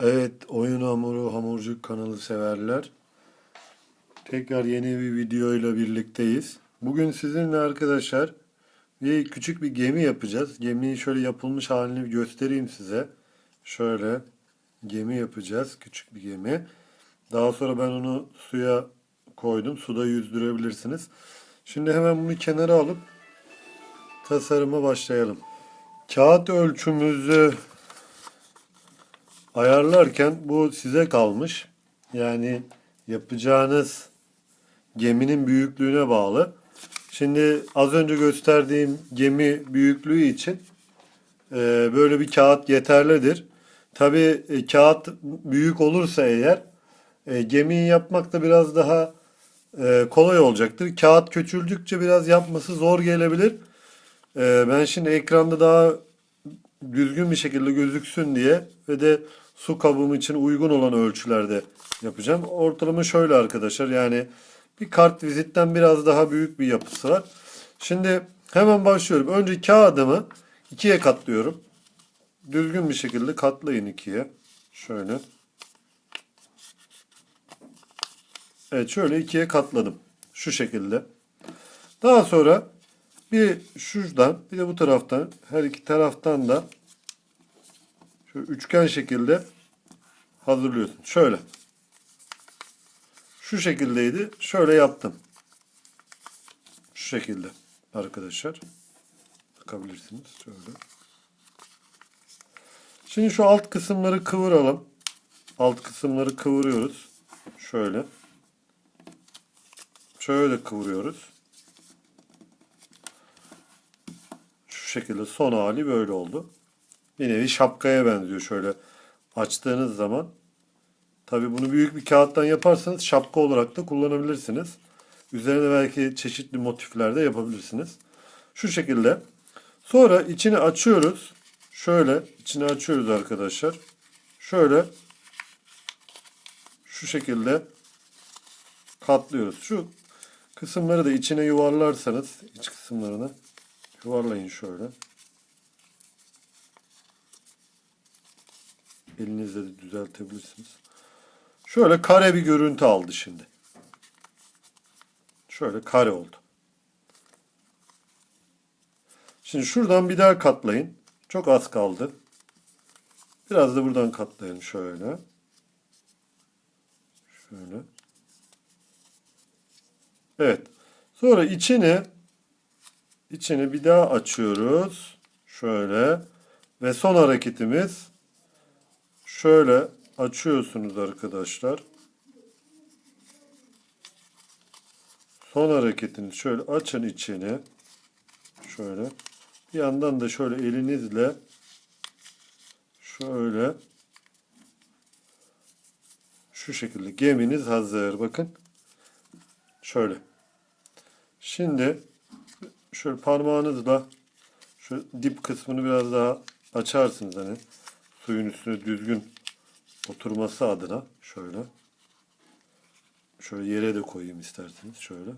Evet, Oyun Hamuru Hamurcuk kanalı severler. Tekrar yeni bir videoyla birlikteyiz. Bugün sizinle arkadaşlar bir küçük bir gemi yapacağız. Gemiyi şöyle yapılmış halini göstereyim size. Şöyle gemi yapacağız. Küçük bir gemi. Daha sonra ben onu suya koydum. Suda yüzdürebilirsiniz. Şimdi hemen bunu kenara alıp tasarıma başlayalım. Kağıt ölçümüzü ayarlarken bu size kalmış. Yani yapacağınız geminin büyüklüğüne bağlı. Şimdi az önce gösterdiğim gemi büyüklüğü için e, böyle bir kağıt yeterlidir. Tabi kağıt büyük olursa eğer e, gemiyi yapmak da biraz daha e, kolay olacaktır. Kağıt küçüldükçe biraz yapması zor gelebilir. E, ben şimdi ekranda daha düzgün bir şekilde gözüksün diye ve de su kabım için uygun olan ölçülerde yapacağım. Ortalama şöyle arkadaşlar yani bir kart vizitten biraz daha büyük bir yapısı var. Şimdi hemen başlıyorum. Önce kağıdımı ikiye katlıyorum. Düzgün bir şekilde katlayın ikiye. Şöyle. Evet şöyle ikiye katladım. Şu şekilde. Daha sonra bir şuradan bir de bu taraftan her iki taraftan da şöyle üçgen şekilde hazırlıyorsun. Şöyle. Şu şekildeydi. Şöyle yaptım. Şu şekilde arkadaşlar. Bakabilirsiniz. Şöyle. Şimdi şu alt kısımları kıvıralım. Alt kısımları kıvırıyoruz. Şöyle. Şöyle kıvırıyoruz. Şu şekilde son hali böyle oldu. Bir nevi şapkaya benziyor şöyle açtığınız zaman. Tabi bunu büyük bir kağıttan yaparsanız şapka olarak da kullanabilirsiniz. Üzerine belki çeşitli motifler de yapabilirsiniz. Şu şekilde. Sonra içini açıyoruz. Şöyle içini açıyoruz arkadaşlar. Şöyle şu şekilde katlıyoruz. Şu kısımları da içine yuvarlarsanız iç kısımlarını yuvarlayın şöyle. Elinizle de düzeltebilirsiniz. Şöyle kare bir görüntü aldı şimdi. Şöyle kare oldu. Şimdi şuradan bir daha katlayın. Çok az kaldı. Biraz da buradan katlayın şöyle. Şöyle. Evet. Sonra içini içini bir daha açıyoruz. Şöyle. Ve son hareketimiz şöyle açıyorsunuz arkadaşlar. Son hareketini şöyle açın içini. Şöyle. Bir yandan da şöyle elinizle şöyle şu şekilde geminiz hazır. Bakın. Şöyle. Şimdi şöyle parmağınızla şu dip kısmını biraz daha açarsınız hani suyun üstüne düzgün oturması adına şöyle. Şöyle yere de koyayım isterseniz şöyle.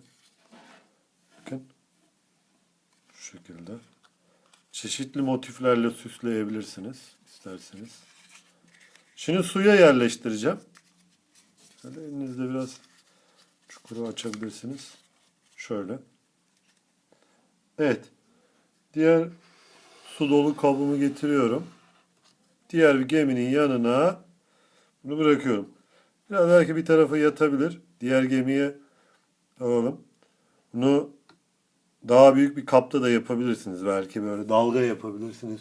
Bakın. Şu şekilde. Çeşitli motiflerle süsleyebilirsiniz isterseniz. Şimdi suya yerleştireceğim. Şöyle elinizde biraz çukuru açabilirsiniz. Şöyle. Evet. Diğer su dolu kabımı getiriyorum diğer bir geminin yanına bunu bırakıyorum. Biraz belki bir tarafa yatabilir. Diğer gemiye alalım. Bunu daha büyük bir kapta da yapabilirsiniz. Belki böyle dalga yapabilirsiniz.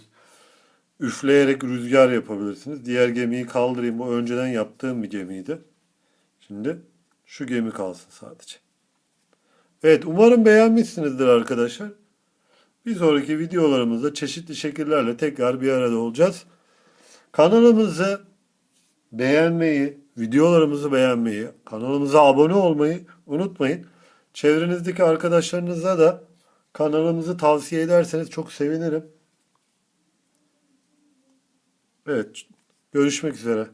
Üfleyerek rüzgar yapabilirsiniz. Diğer gemiyi kaldırayım. Bu önceden yaptığım bir gemiydi. Şimdi şu gemi kalsın sadece. Evet umarım beğenmişsinizdir arkadaşlar. Bir sonraki videolarımızda çeşitli şekillerle tekrar bir arada olacağız. Kanalımızı beğenmeyi, videolarımızı beğenmeyi, kanalımıza abone olmayı unutmayın. Çevrenizdeki arkadaşlarınıza da kanalımızı tavsiye ederseniz çok sevinirim. Evet, görüşmek üzere.